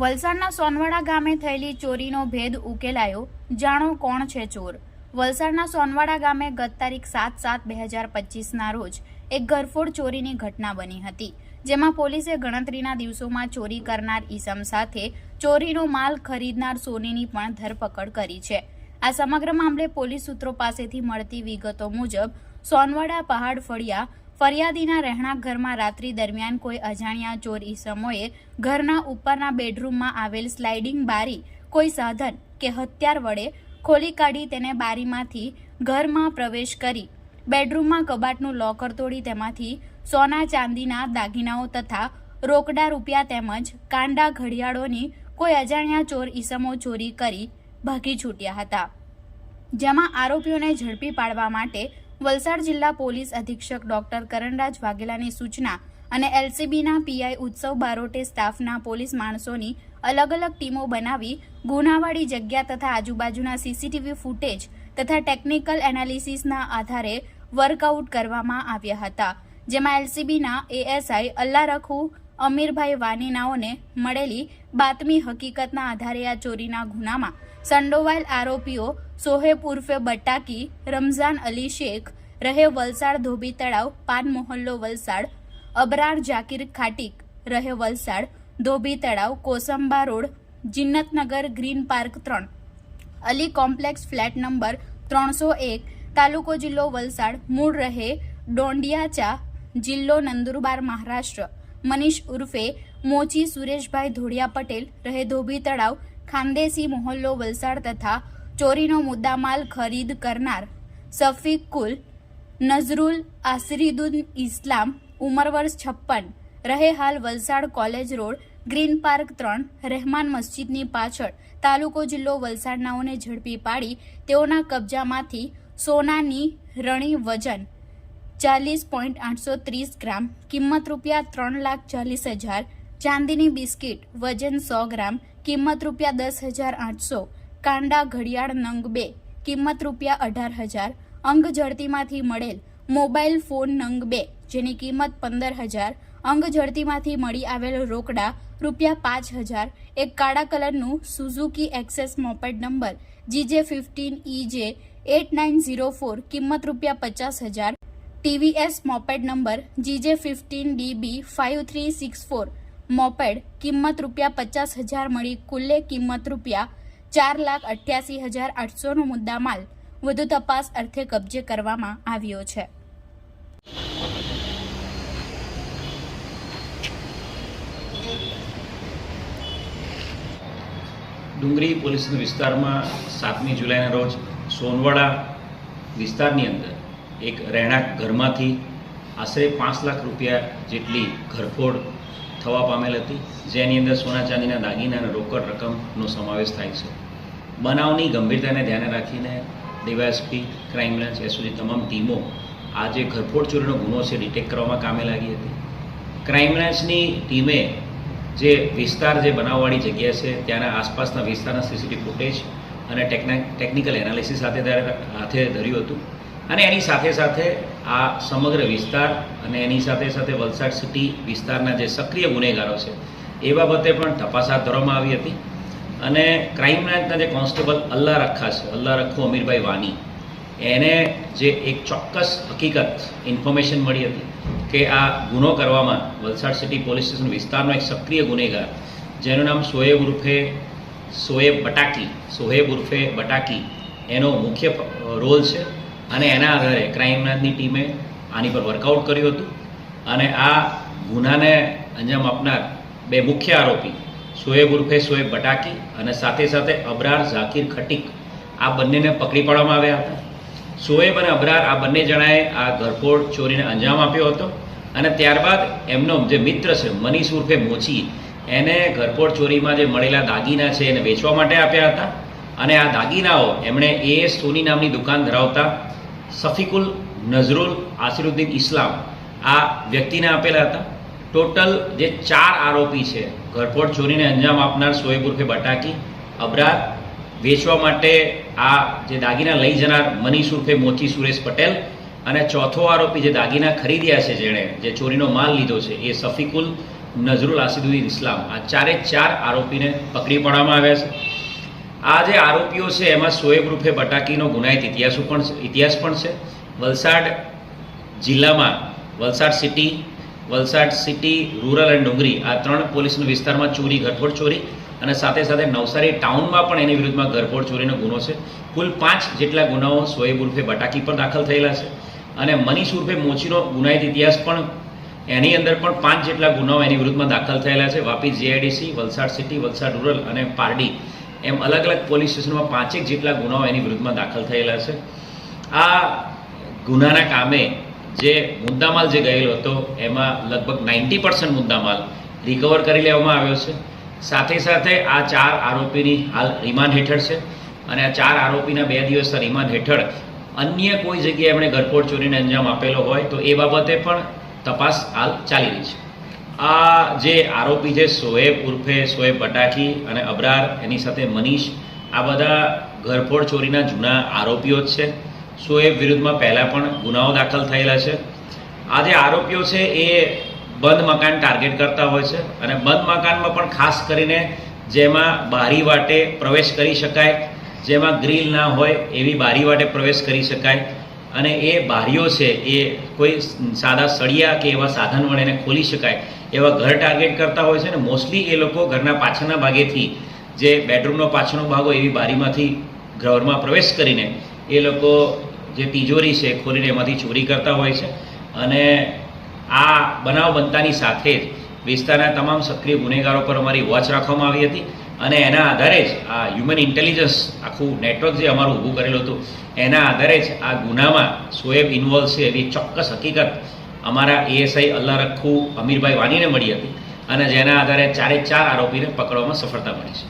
વલસાડના સોનવાડા ગામે થયેલી ચોરીનો ભેદ ઉકેલાયો. જાણો કોણ છે ચોર? વલસાડના સોનવાડા ગામે ગત તારીખ સાત સાત બે હજાર પચીસના રોજ એક ઘરફોડ ચોરીની ઘટના બની હતી, જેમાં પોલીસે ગણતરીના દિવસોમાં ચોરી કરનાર ઈસમ સાથે ચોરીનો માલ ખરીદનાર સોનીની પણ ધરપકડ કરી છે. આ સમગ્ર મામલે પોલીસ સૂત્રો પાસેથી મળતી વિગતો મુજબ, સોનવાડા પહાડ ફળિયા ફરિયાદીના રહેણાંક ઘરમાં રાત્રિ દરમિયાન કોઈ અજાણ્યા ચોર ઈસમોએ ઘરના ઉપરના બેડરૂમમાં આવેલ સ્લાઇડિંગ બારી, કોઈ સાધન કે હથિયાર વડે ખોલી કાઢી તેને બારીમાંથી ઘરમાં પ્રવેશ કરી, બેડરૂમમાં કબાટનું લોકર તોડી તેમાંથી સોના ચાંદીના દાગીનાઓ તથા રોકડા રૂપિયા તેમજ કાંડા ઘડિયાળોની કોઈ અજાણ્યા ચોર ઈસમો ચોરી કરી ભાગી છૂટ્યા હતા. જેમાં આરોપીઓને ઝડપી પાડવા માટે વલસાડ જિલ્લા પોલીસ અધિક્ષક ડોક્ટર કરણરાજ વાઘેલાની સૂચના અને એલસીબીના પીઆઈ ઉત્સવ બારોટે સ્ટાફના પોલીસ માણસોની અલગ અલગ ટીમો બનાવી ગુનાવાળી જગ્યા તથા આજુબાજુના સીસીટીવી ફૂટેજ તથા ટેકનિકલ એનાલિસિસના આધારે વર્કઆઉટ કરવામાં આવ્યા હતા, જેમાં એલસીબીના એએસઆઈ અલ્લારખુ, અમીરભાઈ વાનીનાઓને મળેલી બાતમી હકીકતના આધારે આ ચોરીના ગુનામાં સંડોવાયેલ આરોપીઓ સોહેબ ઉર્ફે બટાકી, રમઝાન અલી શેખ, રહે વલસાડ ધોબી તળાવ, પાન મોહલ્લો વલસાડ, અબરાર જાકીર ખાટીક, રહે Valsad Dhobi Talav, Kosamba road, Jinnatnagar green park ત્રણ. અલી કોમ્પ્લેક્સ ફ્લેટ નંબર ત્રણસો એક, તાલુકો જિલ્લો વલસાડ, મૂળ રહે ડોંડિયાચા, જિલ્લો નંદુરબાર, મહારાષ્ટ્ર. મનીષ ઉર્ફે મોચી સુરેશભાઈ ધોળિયા પટેલ, રહે ધોબી તળાવ ખાનદેસી મોહલ્લો વલસાડ તથા ચોરીનો મુદ્દામાલ ખરીદ કરનાર સફીક કુલ નઝરુલ આસરીદુન ઇસ્લામ, ઉંમર વર્ષ છપ્પન, રહે હાલ Valsad college road, green park ત્રણ, રહેમાન મસ્જિદની પાછળ, તાલુકો જિલ્લો વલસાડનાઓને ઝડપી પાડી તેઓના કબજામાંથી સોનાની રણી વજન ચાલીસ પોઈન્ટ આઠસો ત્રીસ ગ્રામ, કિંમત રૂપિયા ત્રણ લાખ ચાલીસ હજાર, ચાંદીની બિસ્કિટ વજન સો ગ્રામ, કિંમત રૂપિયા દસ હજાર આઠસો કાંડા ઘડિયાળ નંગ બે, કિંમત રૂપિયા અઢાર હજાર, અંગ ઝડતીમાંથી મળેલ મોબાઈલ ફોન નંગ બે, જેની કિંમત પંદર હજાર, અંગ ઝડતીમાંથી મળી આવેલ રોકડા રૂપિયા પાંચ હજાર, એક કાળા કલરનું Suzuki Access moped number GJ fifteen EJ eight nine zero four કિંમત રૂપિયા પચાસ હજાર TVS moped number GJ fifteen DB five three six four moped કિંમત રૂપિયા પચાસ હજાર મળી કુલ્લે કિંમત રૂપિયા ચાર લાખ અઠ્યાસી હજાર આઠસોનો મુદ્દામાલ વધુ તપાસ અર્થે કબજે કરવામાં આવ્યો છે. ડુંગરી પોલીસના વિસ્તારમાં સાતમી જુલાઈના રોજ સોનવાડા વિસ્તારની અંદર એક રહેણાંક ઘરમાંથી આશરે પાંચ લાખ રૂપિયા જેટલી ઘરફોડ થવા પામેલ હતી, જેની અંદર સોના ચાંદીના દાગીના અને રોકડ રકમનો સમાવેશ થાય છે. બનાવની ગંભીરતાને ધ્યાને રાખીને ડીવાયએસપી ક્રાઇમ બ્રાન્ચ એસઓજી તમામ ટીમો આ જે ઘરફોડ ચોરીનો ગુનો છે, ડિટેક્ટ કરવામાં કામે લાગી હતી. ક્રાઇમ બ્રાન્ચની ટીમે જે વિસ્તાર, જે બનાવવાળી જગ્યા છે, ત્યાંના આસપાસના વિસ્તારના સીસીટીવી ફૂટેજ અને ટેકના, ટેકનિકલ એનાલિસિસ સાથે હાથે ધર્યું હતું. અને એની સાથે સાથે આ સમગ્ર વિસ્તાર અને એની સાથે સાથે વલસાડ સિટી વિસ્તારના જે સક્રિય ગુનેગારો છે, એ બાબતે પણ તપાસ હાથ ધરવામાં આવી હતી. અને ક્રાઇમ બ્રાન્ચના જે કોન્સ્ટેબલ અલ્લા રખા છે અલ્લા રખુ અમીરભાઈ વાની, એને જે એક ચોક્કસ હકીકત ઇન્ફોર્મેશન મળી હતી કે આ ગુનો કરવામાં વલસાડ સિટી પોલીસ સ્ટેશન વિસ્તારનો એક સક્રિય ગુનેગાર, જેનું નામ સોએબ ઉર્ફે, સોએબ બટાકી સોહેબ ઉર્ફે બટાકી, એનો મુખ્ય રોલ છે અને એના આધારે ક્રાઇમ બ્રાન્ચની ટીમે આની પર વર્કઆઉટ કર્યું હતું અને આ ગુનાને અંજામ આપનાર બે મુખ્ય આરોપી સોએબ ઉર્ફે શોએબ બટાકી અને સાથે સાથે અબરાર ઝાકીર ખટીક આ બંનેને પકડી પાડવામાં આવ્યા હતા. શોએબ અને અબરાર આ બંને જણાએ આ ઘરફોડ ચોરીને અંજામ આપ્યો હતો અને ત્યારબાદ એમનો જે મિત્ર છે, મનીષ ઉર્ફે મોચી, એને ઘરફોડ ચોરીમાં જે મળેલા દાગીના છે એને વેચવા માટે આપ્યા હતા. અને આ દાગીનાઓ એમણે એએસ સોની નામની દુકાન ધરાવતા સફીકુલ નઝરુલ આસિરુદ્દીન ઇસ્લામ આ વ્યક્તિને આપેલા હતા. ટોટલ જે ચાર આરોપી છે, ઘરફોડ ચોરીને અંજામ આપનાર સોએબ ઉર્ફે બટાકી અબરાર વેચવા માટે આ જે દાગીના લઈ જનાર મનીષ ઉર્ફે મોચી સુરેશ પટેલ અને ચોથો આરોપી જે દાગીના ખરીદ્યા છે જેણે, જે ચોરીનો માલ લીધો છે, એ સફીકુલ નઝરુલ આસિદુદ્દીન ઇસ્લામ. આ ચારે ચાર આરોપીને પકડી પાડવામાં આવ્યા છે. આ જે આરોપીઓ છે, એમાં સોએબ રૂફે બટાકીનો ગુનાહિત ઇતિહાસ પણ ઇતિહાસ પણ છે. વલસાડ જિલ્લામાં, Valsad city Valsad city, rural and Dungri આ ત્રણ પોલીસના વિસ્તારમાં ચોરી, ઘરફોડ ચોરી અને સાથે સાથે નવસારી ટાઉનમાં પણ એની વિરુદ્ધમાં ઘરફોડ ચોરીનો ગુનો છે. કુલ પાંચ જેટલા ગુનાઓ સોએબ ઉર્ફે બટાકી પર દાખલ થયેલા છે. અને મનીષ ઉર્ફે મોચીનો ગુનાહિત ઇતિહાસ પણ એની અંદર પણ પાંચ જેટલા ગુનાઓ એની વિરુદ્ધમાં દાખલ થયેલા છે. Vapi GIDC Valsad city, Valsad rural અને પારડી એમ અલગ અલગ પોલીસ સ્ટેશનમાં પાંચેક જેટલા ગુનાઓ એની વિરુદ્ધમાં દાખલ થયેલા છે. આ ગુનાના કામે જે મુદ્દામાલ જે ગયેલો હતો, એમાં લગભગ નાઇન્ટી પર્સન્ટ મુદ્દામાલ રિકવર કરી લેવામાં આવ્યો છે. સાથે સાથે આ ચાર આરોપીની હાલ રિમાન્ડ હેઠળ છે અને આ ચાર આરોપીના બે દિવસના રિમાન્ડ હેઠળ અન્ય કોઈ જગ્યાએ એમણે ઘરફોડ ચોરીને અંજામ આપેલો હોય તો એ બાબતે પણ તપાસ હાલ ચાલી રહી છે. આ જે આરોપી છે, સોએબ ઉર્ફે સોએબ બટાકી અને અબરાર, એની સાથે મનીષ, આ બધા ઘરફોડ ચોરીના જૂના આરોપીઓ જ છે. સોએબ વિરુદ્ધમાં પહેલાં પણ ગુનાઓ દાખલ થયેલા છે. આ જે આરોપીઓ છે એ બંધ મકાન ટાર્ગેટ કરતા હોય છે અને બંધ મકાનમાં પણ ખાસ કરીને જેમાં બારી વાટે પ્રવેશ કરી શકાય, જેમાં ગ્રીલ ના હોય એવી બારી વાટે પ્રવેશ કરી શકાય અને એ બારીઓ છે એ કોઈ સાદા સળિયા કે એવા સાધન વડે એને ખોલી શકાય એવા ઘર ટાર્ગેટ કરતા હોય છે ને મોસ્ટલી એ લોકો ઘરના પાછળના ભાગેથી જે બેડરૂમનો પાછળનો ભાગ હોય એવી બારીમાંથી ઘરમાં પ્રવેશ કરીને એ લોકો જે તિજોરી છે, ખોલીને એમાંથી ચોરી કરતા હોય છે. અને આ બનાવ બનતાની સાથે જ વિસ્તારના તમામ સક્રિય ગુનેગારો પર અમારી વોચ રાખવામાં આવી હતી અને એના આધારે જ આ હ્યુમન ઇન્ટેલિજન્સ આખું નેટવર્ક જે અમારું ઊભું કરેલું હતું, એના આધારે જ આ ગુનામાં સોએબ ઇન્વોલ્વ છે એવી ચોક્કસ હકીકત અમારા એએસઆઈ અલ્લા રખ્ખુ અમીરભાઈ વાનીને મળી હતી અને જેના આધારે ચારે ચાર આરોપીને પકડવામાં સફળતા મળી છે.